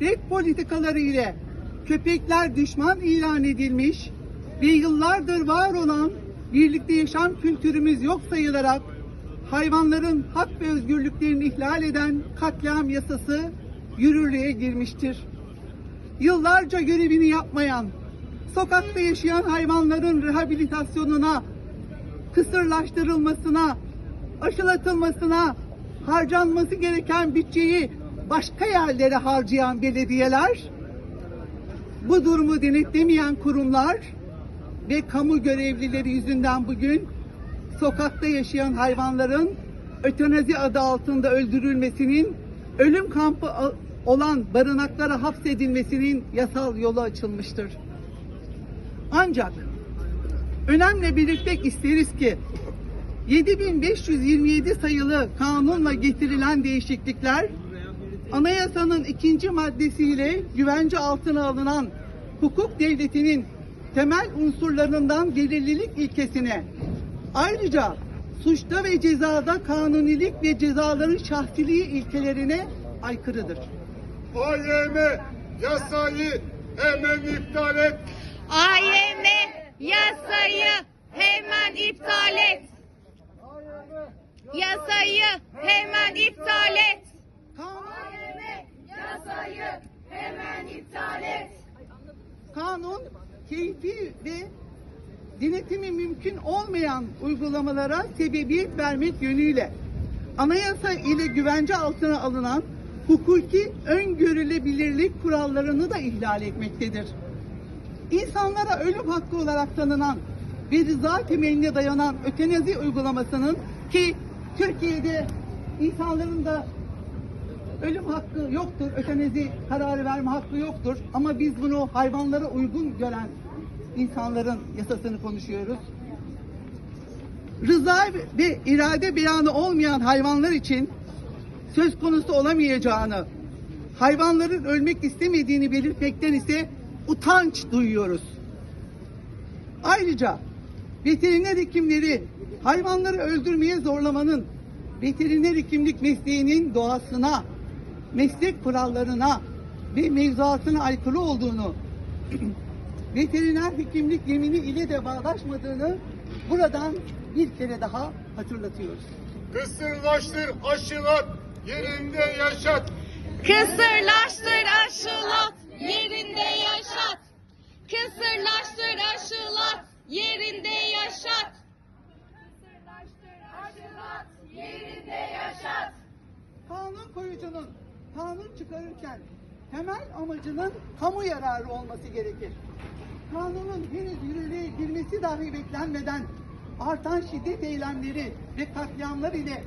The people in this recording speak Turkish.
red politikaları ile köpekler düşman ilan edilmiş ve yıllardır var olan birlikte yaşam kültürümüz yok sayılarak hayvanların hak ve özgürlüklerini ihlal eden katliam yasası yürürlüğe girmiştir. Yıllarca görevini yapmayan, sokakta yaşayan hayvanların rehabilitasyonuna, kısırlaştırılmasına, aşılatılmasına harcanması gereken bütçeyi başka yerlere harcayan belediyeler, bu durumu denetlemeyen kurumlar ve kamu görevlileri yüzünden bugün sokakta yaşayan hayvanların ötenazi adı altında öldürülmesinin, ölüm kampı olan barınaklara hapsedilmesinin yasal yolu açılmıştır. Ancak önemli belirtmek isteriz ki 7527 sayılı kanunla getirilen değişiklikler anayasanın ikinci maddesiyle güvence altına alınan hukuk devletinin temel unsurlarından belirlilik ilkesine ayrıca suçta ve cezada kanunilik ve cezaların şahsiliği ilkelerine aykırıdır. AYM yasayı hemen iptal et. AYM yasayı hemen iptal et. Yasayı hemen iptal et. Kanun, hemen iptal et. kanun keyfi ve denetimi mümkün olmayan uygulamalara sebebiyet vermek yönüyle anayasa ile güvence altına alınan hukuki öngörülebilirlik kurallarını da ihlal etmektedir. İnsanlara ölüm hakkı olarak tanınan ve rıza temeline dayanan ötenazi uygulamasının ki Türkiye'de insanların da ölüm hakkı yoktur, ötenazi kararı verme hakkı yoktur. Ama biz bunu hayvanlara uygun gören insanların yasasını konuşuyoruz. Rıza ve irade beyanı olmayan hayvanlar için söz konusu olamayacağını, hayvanların ölmek istemediğini belirtmekten ise utanç duyuyoruz. Ayrıca veteriner hekimleri hayvanları öldürmeye zorlamanın veteriner hekimlik mesleğinin doğasına, meslek kurallarına ve mevzuatına aykırı olduğunu, veteriner hekimlik yemini ile de bağdaşmadığını buradan bir kere daha hatırlatıyoruz. Kısırlaştır, aşılat, yerinde yaşat. Kısırlaştır aşılat yerinde yaşat. Kısırlaştır aşılat yerinde yaşat. Kısırlaştır aşılat yerinde yaşat. Kanun koyucunun kanun çıkarırken temel amacının kamu yararı olması gerekir. Kanunun henüz yürürlüğe girmesi dahi beklenmeden artan şiddet eylemleri ve katliamlar ile